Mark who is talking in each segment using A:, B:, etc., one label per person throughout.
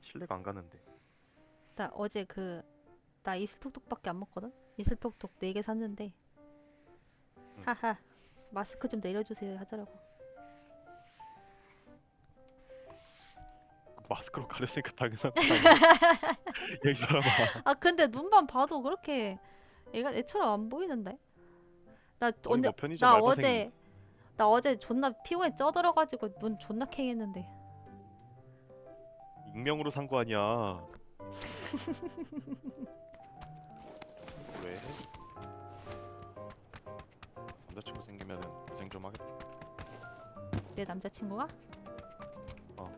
A: 신뢰가 안 가는데.
B: 나 어제 그 나 이슬톡톡밖에 안 먹거든. 이슬톡톡 4개 샀는데.
A: 응.
B: 하하. 마스크 좀 내려주세요 하더라고.
A: 마스크로 가렸으니까 당연한 얘이 사람아.
B: 아 근데 눈만 봐도 그렇게 얘가 애처럼 안 보이는데. 나
A: 거의
B: 언제
A: 뭐 편의점
B: 나
A: 알바생이.
B: 어제 나 어제 존나 피곤해 쪄들어가지고 눈 존나 캥했는데.
A: 익명으로 산 거 아니야. 왜? 남자친구 생기면은 고생 좀 하겠다.
B: 내 남자친구가
A: 저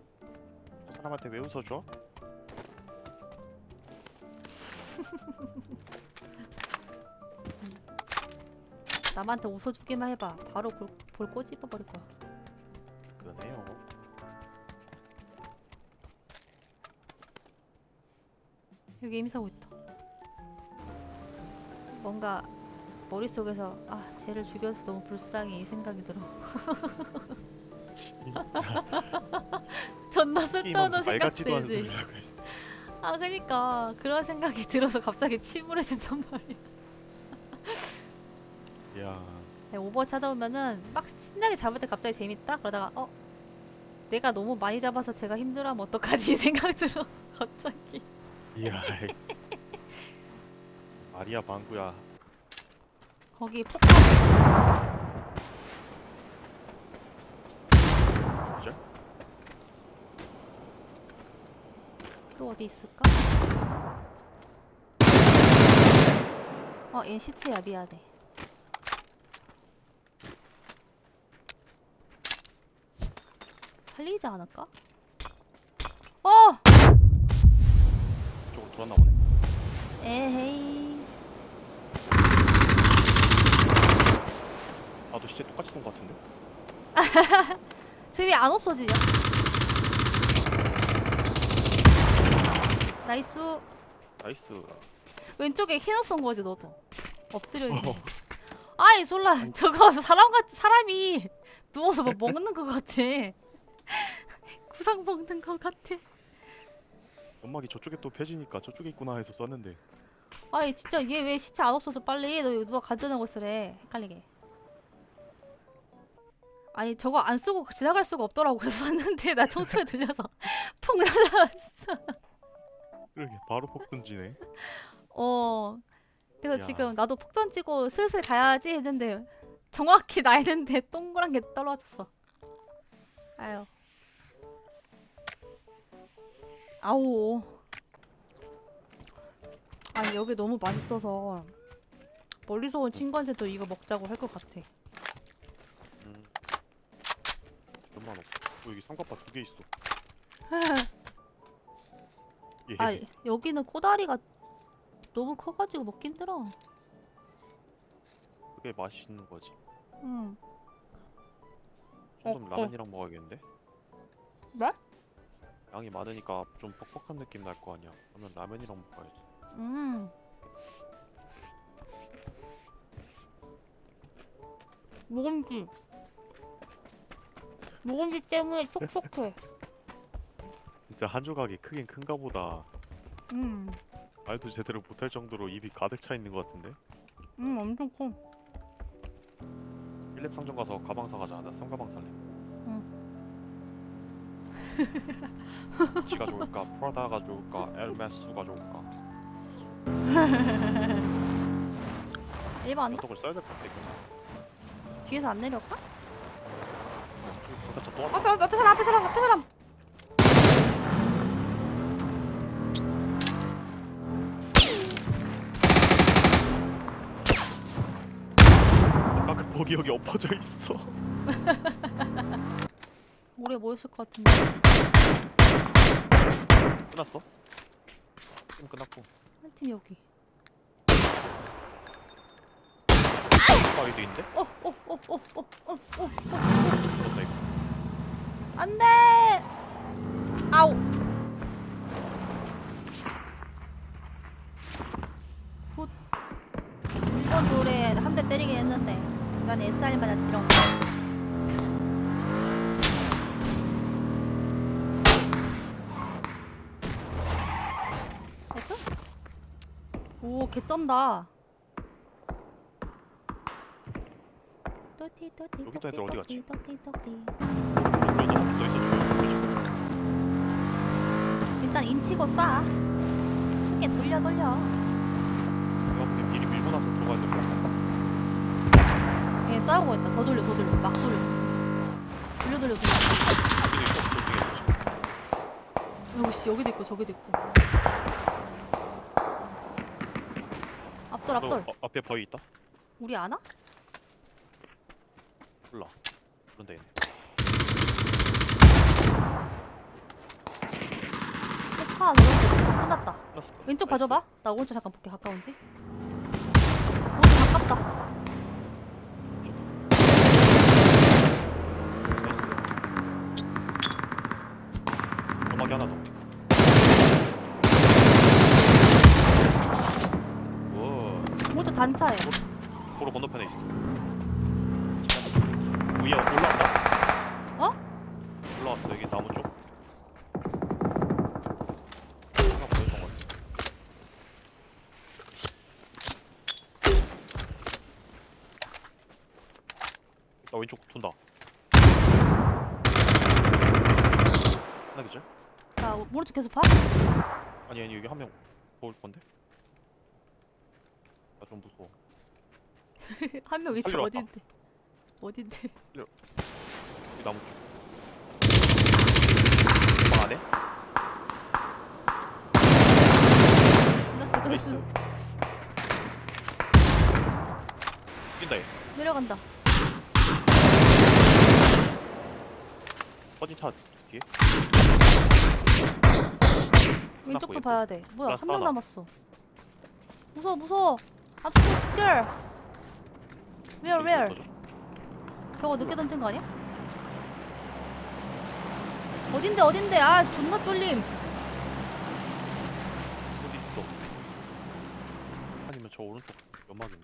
A: 사람한테 왜 웃어줘?
B: 남한테 웃어주기만 해봐. 바로 볼, 볼 꼬집어 버릴 거야. 여기 임사고 있다. 뭔가 머릿속에서 아 쟤를 죽여서 너무 불쌍해 이 생각이 들어. 존나 쓸데없는
A: 게임하면서 말 같지도 않은
B: 생각들지.
A: 소리라고 했어.
B: 아 그니까 그런 생각이 들어서 갑자기 침울해진단 말이야.
A: 야,
B: 네, 오버워치 하다 보면은 막 신나게 잡을 때 갑자기 재밌다 그러다가 어 내가 너무 많이 잡아서 제가 힘들어하면 어떡하지 이 생각 들어 갑자기.
A: 이야. 마리아 방구야.
B: 거기 폭탄
A: 그죠?
B: 또 어디 있을까? 어, 얘 시체야 미안해. 살리지 않을까? 어!
A: 돌았나 보네.
B: 에헤이.
A: 나도 시체 똑같이 본거 같은데.
B: 쟤왜안 없어지냐? 나이스.
A: 나이스.
B: 왼쪽에 흰옷 쏜 거지 너도. 엎드려.
A: 어.
B: 아이 솔라 저거 사람 같 사람이 누워서 뭐 먹는 거 같아. 구상 먹는 거 같아.
A: 연막이 저쪽에 또 펴지니까 저쪽에 있구나 해서 썼는데.
B: 아이 진짜 얘 왜 시체 안 없어져 빨리 너 이거 누가 가져내고 있으래 헷갈리게. 아니 저거 안 쓰고 지나갈 수가 없더라고 그래서 왔는데 나 청소에 들려서 퐁 날아.
A: 그러게 바로 폭 던지네.
B: 어. 그래서
A: 야.
B: 지금 나도 폭 던지고 슬슬 가야지 했는데 정확히 나 했는데 동그란 게 떨어졌어. 아유. 아우. 아니 여기 너무 맛있어서 멀리서 온 친구한테도 이거 먹자고 할 것 같아.
A: 음. 얼마나 없어. 어, 여기 삼각바 두 개 있어. 예.
B: 아 여기는 코다리가 너무 커가지고 먹기 힘들어.
A: 그게 맛있는 거지.
B: 응.
A: 좀
B: 어,
A: 라면이랑 먹어야겠는데?
B: 네?
A: 양이 많으니까 좀 퍽퍽한 느낌 날 거 아니야. 그러면 라면이랑 먹어야지.
B: 음. 묵은지. 묵은지 때문에 촉촉해.
A: 진짜 한 조각이 크긴 큰가 보다.
B: 음.
A: 말도 제대로 못할 정도로 입이 가득 차 있는 것 같은데?
B: 음, 엄청 커.
A: 필립 상점 가서 가방 사가자. 나 손가방 살래. 지가 좋을까? 프라다가 좋을까? 에르메스가 좋을까?
B: 일반
A: 연속을 써야 될 것 같아.
B: 뒤에서 안 내려올까?
A: 또
B: 앞에, 앞에 사람, 앞에 사람, 앞에 사람.
A: 아까 그 거기 여기 엎어져 있어.
B: 오래 모였을 것 같은데.
A: 끝났어? 게임 끝났고.
B: 한 팀 여기.
A: 바위도 있는데?
B: 어, 어, 어, 어, 어, 어, 어.
A: 그렇다 이거.
B: 안 돼! 아우. 훗. 이번 돌에 한대 때리긴 했는데. 난 SR 맞았지롱. 오 개쩐다 또띠 또띠
A: 여기 있던 애들 어디 갔지?
B: 또띠 또띠
A: 그래도 한번더 있어줘.
B: 일단 인치고 쏴 크게 돌려 돌려
A: 그냥 미리 밀고 나서 들어가야 될것 같다.
B: 얘 싸우고 있다 더 돌려 더 돌려 막 돌려 돌려 돌려 돌려.
A: 여기
B: 씨 여기도 있고 저기도 있고 앞돌
A: 너
B: 앞돌
A: 어, 앞에 버이 있다.
B: 우리 아나?
A: 몰라. 그런데 있네.
B: 포카 내렸어 끝났다
A: 거야.
B: 왼쪽
A: 나이스.
B: 봐줘봐 나 오른쪽 잠깐 볼게 가까운지 오른쪽 가깝다
A: 나이스. 연막이 하나 더.
B: 단차에
A: 도로 건너편에 있어. 위에 올라왔다.
B: 어?
A: 올라왔어 여기 나무 쪽. 하나 보였던 것 같아. 나 왼쪽 돈다. 하나 기절?
B: 자 오- 오른쪽 계속 봐
A: 아니 아니 여기 한 명 볼 건데? 나 좀 무서워.
B: 한 명 위치
A: 살리러 왔다.
B: 어딘데 어딘데
A: 여기 나무 쪽. 방 안에?
B: 끝났어
A: 나이스.
B: 끝났어
A: 뛴다 얘.
B: 내려간다
A: 터진 차 뒤에.
B: 왼쪽도
A: 얘.
B: 봐야 돼 뭐야
A: 라스트
B: 한명
A: 하나.
B: 남았어 무서워 무서워 Where
A: 저기
B: where
A: 터져.
B: 저거 늦게 던진 거 아니야? 어딘데 어딘데 아 존나 쫄림
A: 어디 있어? 아니면 저 오른쪽 연막 있네.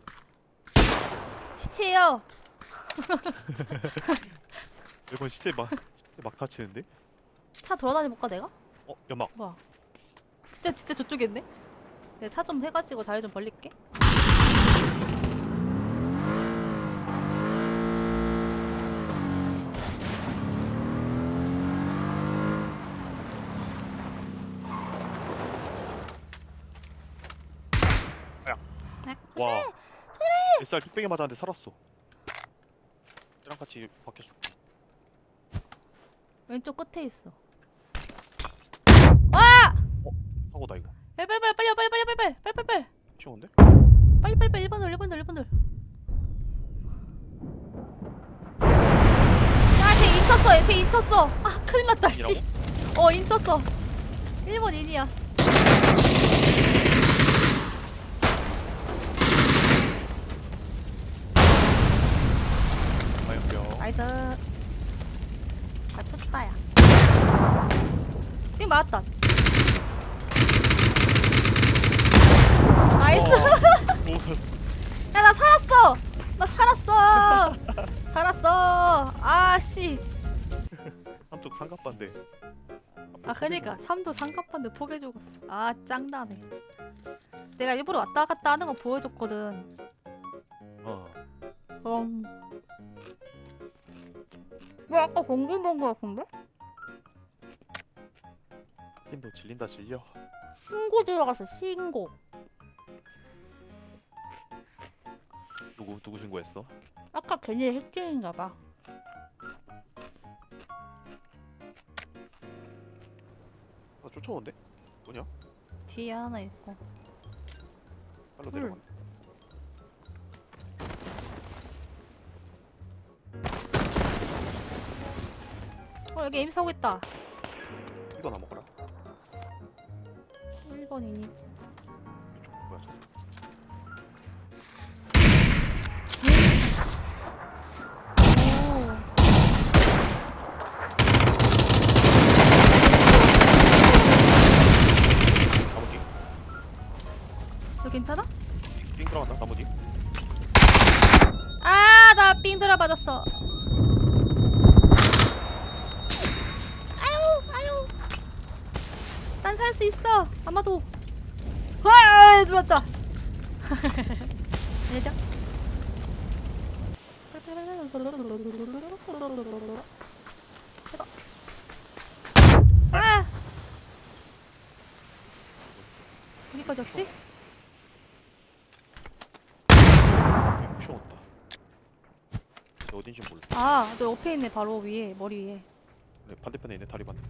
B: 시체예요
A: 이번 시체 막 시체 막 다치는데?
B: 차 돌아다니 볼까 내가?
A: 어 연막.
B: 뭐야 진짜 진짜 저쪽에 있네 내가 차 좀 해가지고 자리 좀 벌릴게
A: 와. SR 뚝배기 맞았는데 살았어. 랑 같이 밖에 죽.
B: 왼쪽 끝에 있어
A: 사고다 이거.
B: 빨리 빨리 빨리 빨리 빨리 빨리 빨리 빨리 빨리 빨리
A: 치운데?
B: 빨리 빨리 빨리 1번들 1번들 1번들 야쟤 인쳤어 얘쟤 인쳤어 아 큰일 났다? 씨어 인쳤어 1번 인이야 나이스 잘 쳤다 야 삥 맞았다. 나이스.
A: 오,
B: 야나 살았어. 나 살았어. 살았어. 아 씨.
A: 한쪽 삼각반대.
B: 아 그니까. 삼도 삼각반대 포개 죽었어. 아 짱나네. 내가 일부러 왔다 갔다 하는 거 보여줬거든.
A: 어.
B: 음. 왜 아까 공기 본거 같은데?
A: 힘도 질린다 질려.
B: 신고 들어갔어 신고
A: 누구 누구 신고했어?
B: 아까 괜히 핵쟁인가
A: 봐아 쫓아오는데? 뭐냐?
B: 뒤에 하나 있고
A: 빨로
B: 물.
A: 내려가.
B: 어 여기 에임 사고 있다
A: 이거 나 먹어라.
B: 1번이니
A: 이쪽 뭐야 저.
B: 오
A: 나무 뒤.
B: 너 괜찮아?
A: 띵- 띵 들어간다 나무 뒤.
B: 아, 나 삥 들어 맞았어. 난 살 수 있어. 아마도. 와, 들어왔다. 내자. 아! 어디까지 왔지?
A: 근데 어딘지 몰라
B: 아, 너 옆에 있네, 바로 위에, 머리 위에.
A: 네, 반대편에 있네 다리 반대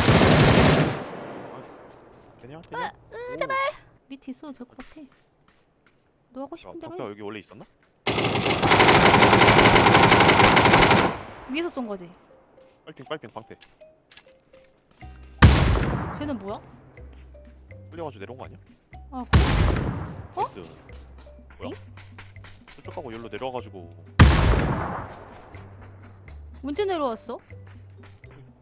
A: 아, 되냐? 되냐? 제발!
B: 밑에 있어도 될 것 같아. 너 하고 싶은 대로
A: 덕배
B: 해.
A: 여기 원래 있었나?
B: 위에서 쏜 거지.
A: 빨핑 빨핑 방패
B: 쟤는 뭐야?
A: 끌려가지고 내려온 거 아니야?
B: 아? 어?
A: 나이스 뭐야? 저쪽 가고 여기로 내려와가지고
B: 언제 내려왔어?